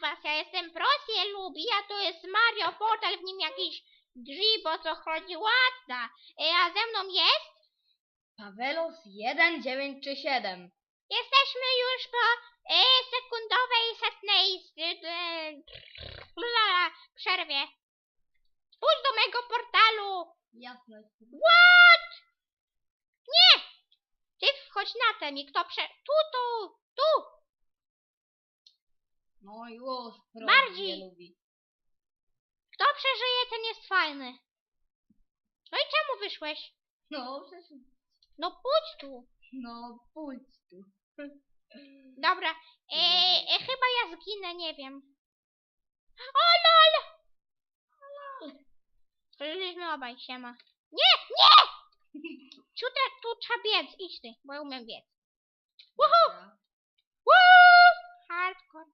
was, ja jestem Prosję lubi, a to jest Mario Portal, w nim jakiś o co chodzi, ładna. E, A ze mną jest? Pawelos 1, 9 czy 7. Jesteśmy już po e, sekundowej, setnej e, e, przerwie. Pójdź do mego portalu. Jasne. What? Nie! Ty wchodź na ten i kto prze... Tu, tu, tu! No już, proszę, Bardziej. nie lubi. Kto przeżyje, ten jest fajny. No i czemu wyszłeś? No przecież, No pójdź tu. no pójdź tu. Dobra, e, e, chyba ja zginę, nie wiem. O lol! Przeżyliśmy obaj, siema. Nie, nie! Tu, te, tu trzeba biec, idź ty, bo ja umiem biec. Woohoo! Woo! Hardcore.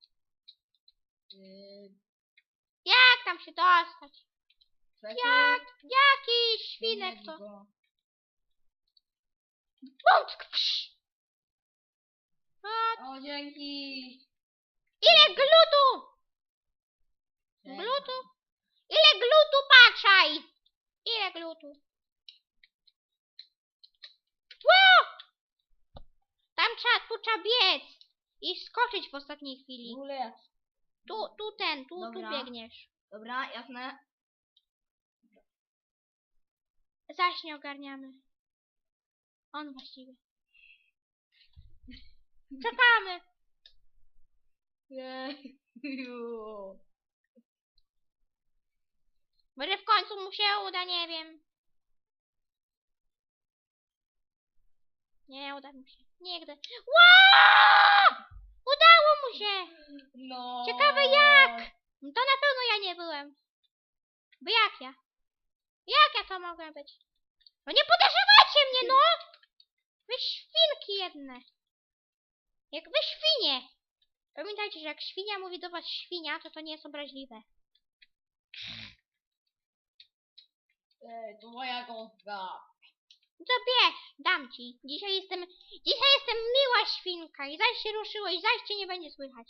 Yy, Jak tam się dostać? Jak? Jaki świnek to? O, dzięki. ile glutu! Glutu? Ile glutu patrzaj! Ile glutu? Wow! Tam trzeba, tu trzeba biec i skoczyć w ostatniej chwili. Tu, tu ten, tu, tu Dobra. biegniesz. Dobra, jasne. Zaś nie ogarniamy. On właściwie. Czekamy. Jeju. Może w końcu mu się uda, nie wiem. Nie uda mu się. Nigdy. Wow! Udało mu się! No. Ciekawe jak? No to na pewno ja nie byłem. Bo jak ja? Jak ja to mogłem być? No nie podejrzewajcie mnie, no! Wy świnki jedne. Jak wy świnie. Pamiętajcie, że jak świnia mówi do was świnia, to to nie jest obraźliwe. Ej, to moja kostka. To bierz, dam ci. Dzisiaj jestem, dzisiaj jestem miła świnka i zaś się ruszyłeś, zaś cię nie będzie słychać.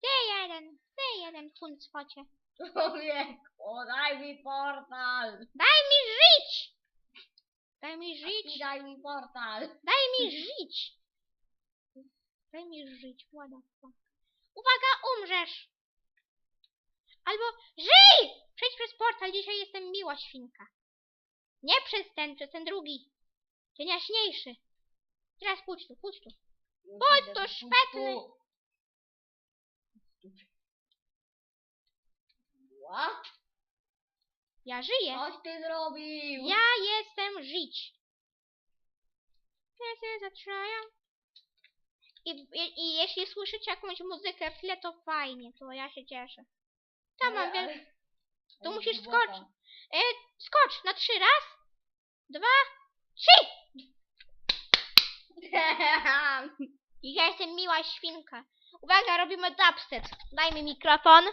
Ty jeden, ty jeden huncwocie. Człowieku, daj mi portal. Daj mi żyć! Daj mi żyć. Daj mi portal. daj mi żyć! Daj mi żyć, fuck. Uwaga, umrzesz! Albo żyj! Przejdź przez portal, dzisiaj jestem miła świnka. Nie przez ten, przez ten drugi. Ten jaśniejszy. Teraz pójdź tu, pójdź tu. Chodź tu, szpetny. What? Ja żyję. Coś ty zrobił? Ja jestem żyć. This is a triumph. I, i, I jeśli słyszycie jakąś muzykę w tle, to fajnie, to ja się cieszę. Tam mam wiel... Ale musisz skoczyć. E, skocz na trzy. Raz, dwa, trzy! I ja jestem miła świnka. Uwaga, robimy dubstep. Daj mi mikrofon.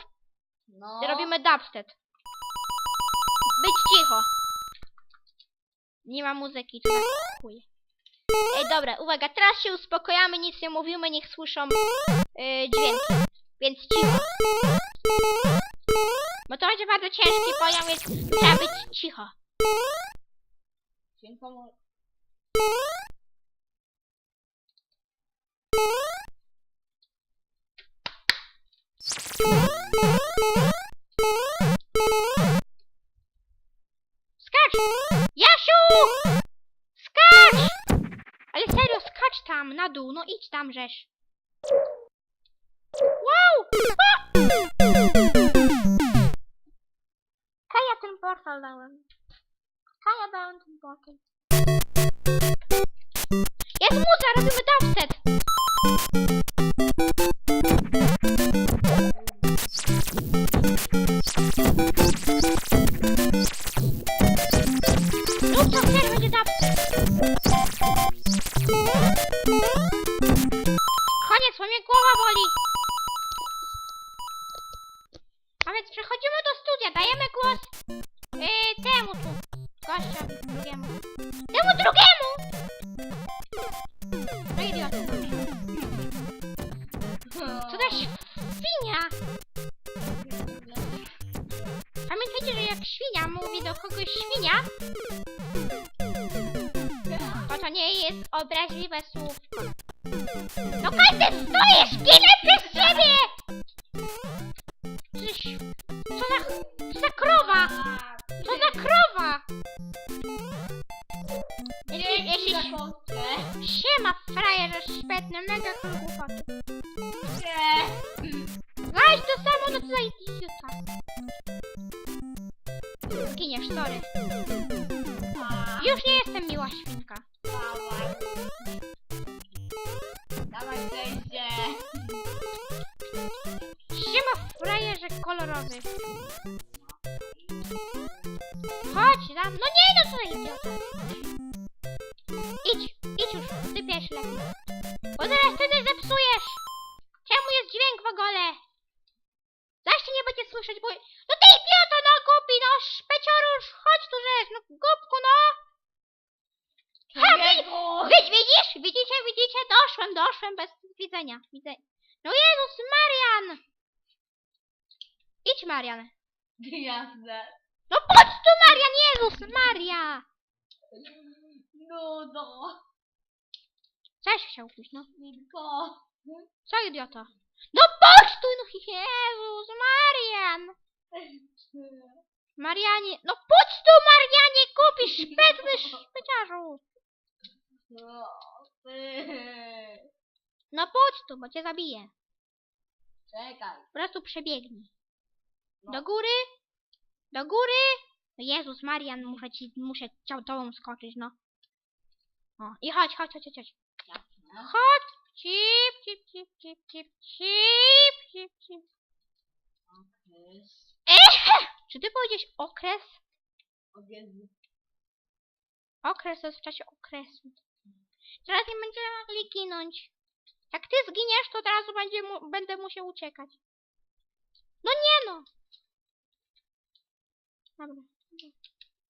No. Robimy dubstep. Być cicho. Nie ma muzyki, to chuj. Ej, dobra, uwaga, teraz się uspokojamy, nic nie mówimy, niech słyszą yy, dźwięki. Więc cicho. Bo to będzie bardzo ciężki poziom, więc trzeba być cicho. Świnko mo- Skacz! Jasiu! Skacz! Ale serio, skacz tam, na dół, no idź tam, żeś. Wow! A! Portal dałem. Kaja dałem ten portal. Jest muza, robimy dubstep. Za świnia! Pamiętajcie, że jak świnia mówi do kogoś świnia, to to nie jest obraźliwe słówko. No każdy stoisz, ginę przez ciebie! Czyś, co za, co za krowa? Co za krowa? Jeśli, jeśli, siema frajerze szpetny, mega głupoty. No co za idiota. Zginiesz, sorry. Widzenia. Widzę. No Jezus, Marian! Idź, Marian. No chodź tu, Marian, Jezus, Maria! Nudo. Coś chciał pójść, no. Tylko. Co idiota? No chodź tu, no Jezus, Marian! Marianie, no chodź tu, Marianie, kupisz szpetny szpeciarzu! No, ty. No chodź tu, bo cię zabiję. Czekaj. Po prostu przebiegnij. No. Do góry, do góry. No Jezus, Marian, muszę ci, muszę tobą skoczyć, no. O, i chodź, chodź, chodź, chodź, chodź. Jasne. Chodź! Cip, cip, cip, cip, cip, cip, cip, cip. Okres. Ehe! Czy ty powiedziałeś okres? Okres to jest w czasie okresu. Teraz nie będziemy mogli ginąć. Jak ty zginiesz, to od razu będzie mu, będę musiał uciekać. No nie no! Dobra.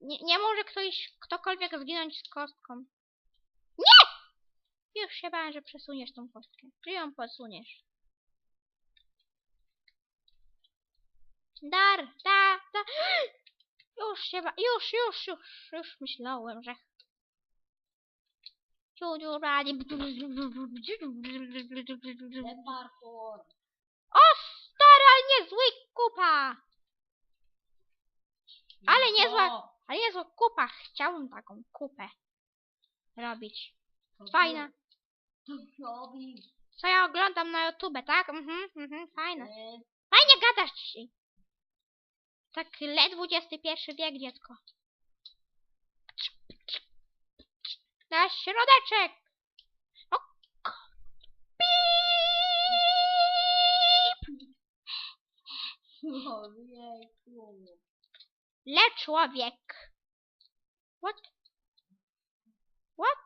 Nie, nie może ktoś, ktokolwiek zginąć z kostką. Nie! Już się bałem, że przesuniesz tą kostkę. Czy ją posuniesz? Dar, da, da. Już się ba... Już, już, już, już myślałem, że... Ciudziu, radi... O, stary, ale niezły kupa! Ale niezła, O, ale niezła kupa. Chciałbym taką kupę robić. Fajna. Co ja oglądam na YouTube, tak? Mhm, mhm, fajne. Fajnie gadasz dzisiaj. Tak ledwo XXI wiek, dziecko. Środeczek! O, Pip! Człowieku. Le człowiek. What? What?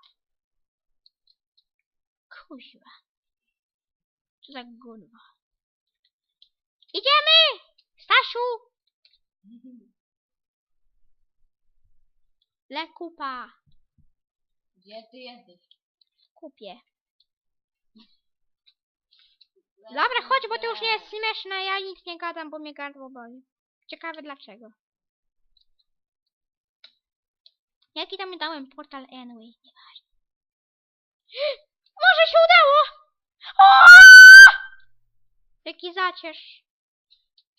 Kuźwa. Co za gówno. Idziemy! Stasiu! Le kupa. Gdzie ty jesteś? W kupie. Dobra, chodź, bo to już nie jest śmieszne. Ja nic nie gadam, bo mnie gardło boli. Ciekawe dlaczego. Jaki tam dałem portal anyway? Nieważne. Może się udało! O! Jaki zacierz.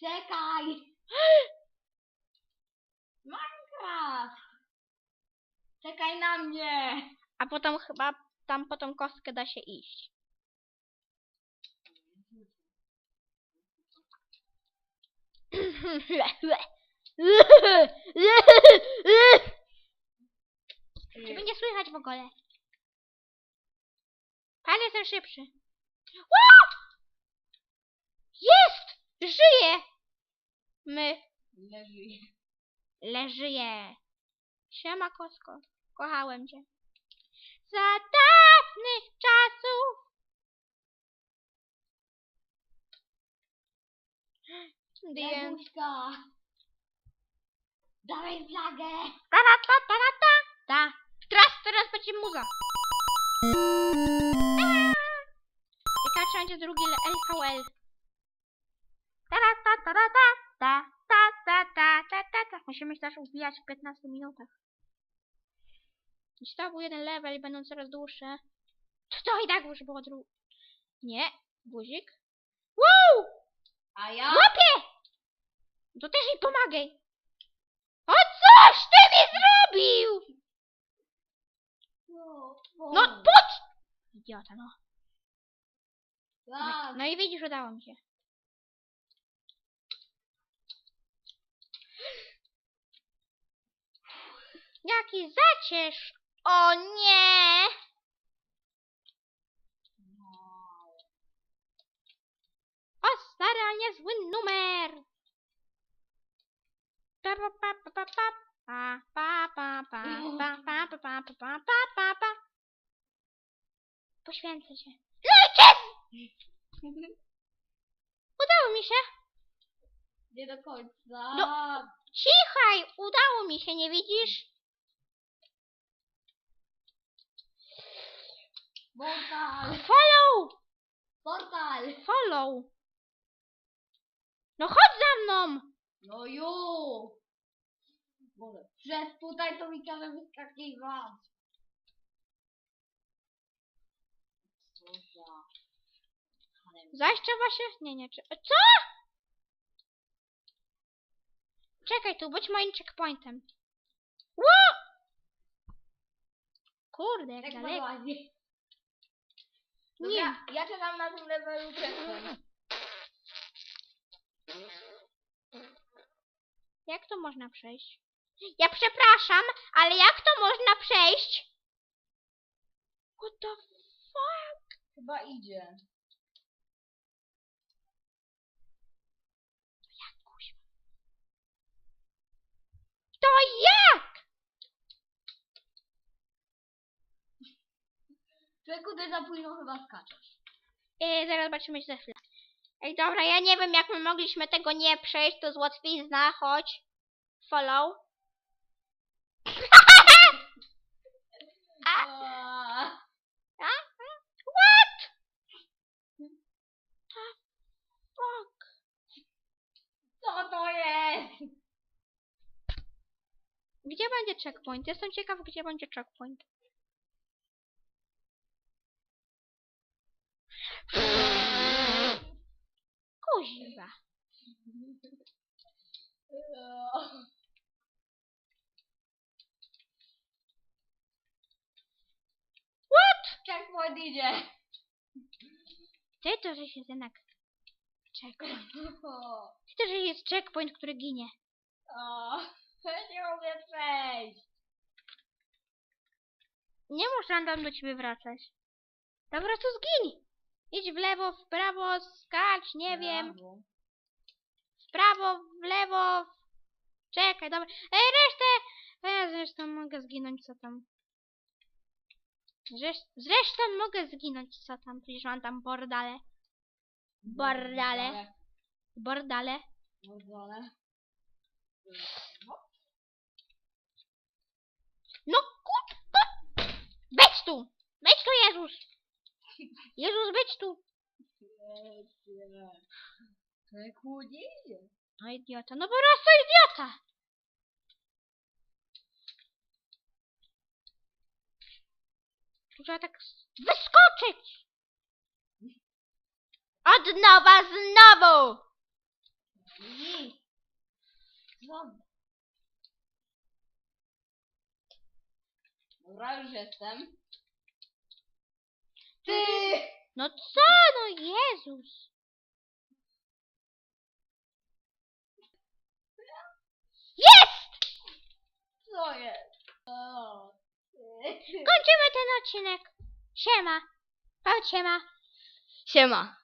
Czekaj! Minecraft! Czekaj na mnie! A potem chyba tam po tą kostkę da się iść. Ciebie nie słychać w ogóle. Pan jestem szybszy. Jest! Żyje! My Leży. leżyje. Siema kosko. Kochałem cię za dawnych czasów. The end. Laguśka. Dawaj flagę. Tarata, tarata, ta. Teraz, teraz będzie muza. Ciekawe, czy będzie drugi LKL. Tarata, tarata, ta, ta, ta, ta, ta, ta, ta. Musimy się też ubijać w 15 minutach. I znowu jeden level i będą coraz dłuższe. To i tak już było dru... Nie, guzik. Wow! A ja? Łapie! To też jej pomagaj. O coś ty mi zrobił! No, No pod... Idiota, no. No, Tak. no i widzisz, udało mi się. Jaki zaciesz! O nie! O stary, a niezły numer! Pa pa pa pa pa pa pa pa pa pa pa pa pa pa pa pa pa pa Poświęcę się. Lejcie! Udało mi się! Nie do końca. No. Cichaj! Udało mi się, nie widzisz? Portal. Follow! Portal. Follow! No chodź za mną! No ju. Boże, przez tutaj to mi każe wyskakiwać. Co za... Zaś trzeba się... Nie, nie, czy... Co? Czekaj tu, bądź moim checkpointem. Ło! Kurde, jak Tak daleko. Dobra, ja czekam na tym levelu checkpoint. Jak to można przejść? Ja przepraszam, ale jak to można przejść? What the fuck? Chyba idzie. Kuźwa. To jak? Człowieku, ty za późno chyba skaczesz. Yy, zaraz zobaczymy się za chwilę. Ej, dobra, ja nie wiem jak my mogliśmy tego nie przejść, to jest łatwizna, chodź. Follow. A, a, a, what? The fuck? Co to jest? Gdzie będzie checkpoint? Jestem ciekaw, gdzie będzie checkpoint. Kuźwa. What? Checkpoint idzie. Ty to, że się jednak... Checkpoint. Ty to, że jest checkpoint, który ginie. O, nie mogę przejść. Nie muszę random do ciebie wracać. Dobra, to zgiń. Idź w lewo, w prawo, skacz, nie wiem. Brawo. W prawo, w lewo. Czekaj, dobra. Ej, resztę! Ja zresztą mogę zginąć, co tam. Zresz zresztą mogę zginąć, co tam. Przecież mam tam bordale. Bordale. Bordale. Bordale. No kur... kur- Być tu! Być tu, Jezus! Jezus, być tu! Człowieku, nie idzie. No idiota, no po prostu idiota! Trzeba tak wyskoczyć! Od nowa znowu! Dobra, już jestem. Ty! No co, no Jezus! Jest! Co jest? O. Kończymy ten odcinek. Siema. Pa, siema. Siema.